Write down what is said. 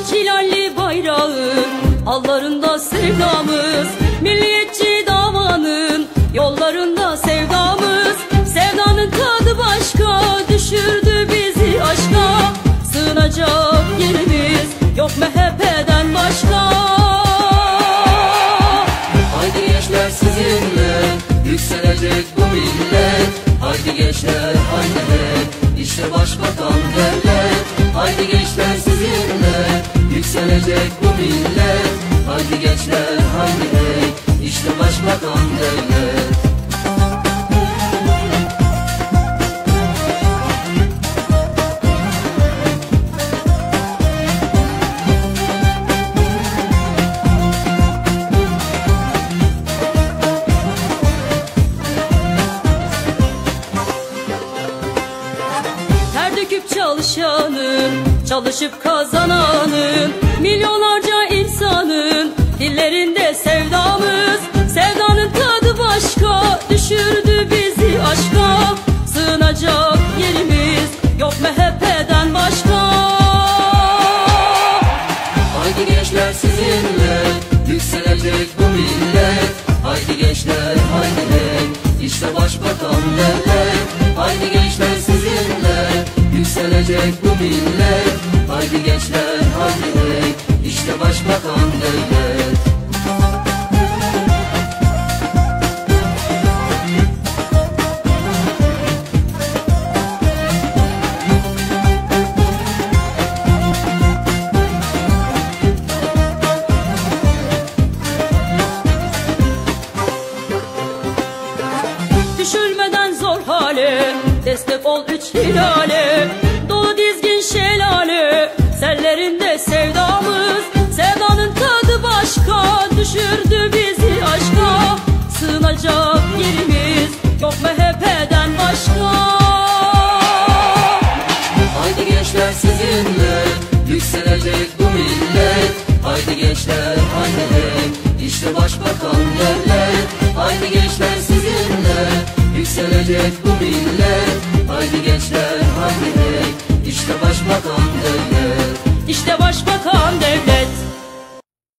Üç hilalli bayrağı Allarında sevdamız. Milliyetçi davanın Yollarında sevdamız. Sevdanın tadı başka Düşürdü bizi aşka. Sığınacak yerimiz Yok MHP'den başka. Haydi gençler sizinle Yükselecek bu millet. Haydi gençler haydi İşte başbakan devlet. Haydi gençler sizinle Yükselecek bu millet. Haydi gençler haydi hey. İşte başbakan devlet Ter döküp çalışanın, çalışıp kazananın, milyonlarca insanın dillerinde sevdamız. Sevdanın tadı başka, düşürdü bizi aşka. Sığınacak yerimiz yok MHP'den başka. Haydi gençler sizinle Yükselecek bu millet Haydi gençler haydi İşte başbakan devlet Haydi gençler Yükselecek bu millet. Haydi gençler haydi hey İşte başbakan devlet. Düşürmeden zor hale Destek ol üç hilale Sellerinde sevdamız Sevdanın tadı başka. Düşürdü bizi aşka. Sığınacak yerimiz Yok MHP'den başka. Haydi gençler sizinle Yükselecek bu millet. Haydi gençler haydi. İşte başbakan devlet. Haydi gençler sizinle Yükselecek bu millet. Haydi gençler haydi. İşte başbakan